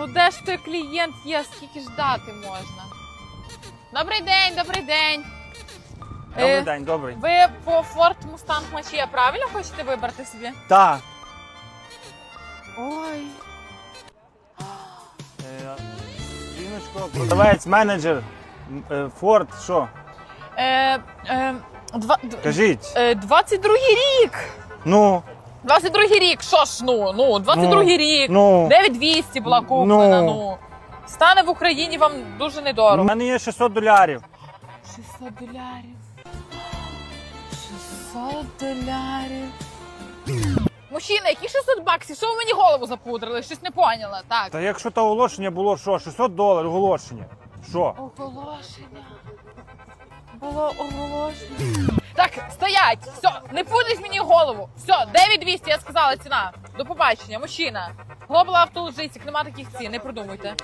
Ну де ж той клієнт є, скільки ждати можна? Добрий день, добрий день. Добрий Е, день, добрий. Ви по Ford Mustang Mach-E правильно хочете вибрати собі? Так. Ой. Е, Жіночко, продавець, менеджер, е, Форд, що? Е, е, два, д- Кажіть. е, 22-й рік. Ну, 22-й рік, що ж, ну, ну, 22-й Ну, рік. ну. 9200 була куплена, ну. Ну. Стане в Україні вам дуже у недорого. мене є 600 долярів. 600 долярів. 600 долярів. Мужчина, які 600 баксів? Що ви мені голову запудрили? Щось не поняла. Так. Та якщо то оголошення було, що? 600 доларів оголошення. Що? Оголошення. Було оголошення. Стоять! Все, не пудріть мені голову. Все, 9200, я сказала ціна. До побачення, мужчина. Глобал авто лежить, нема таких цін, не придумуйте.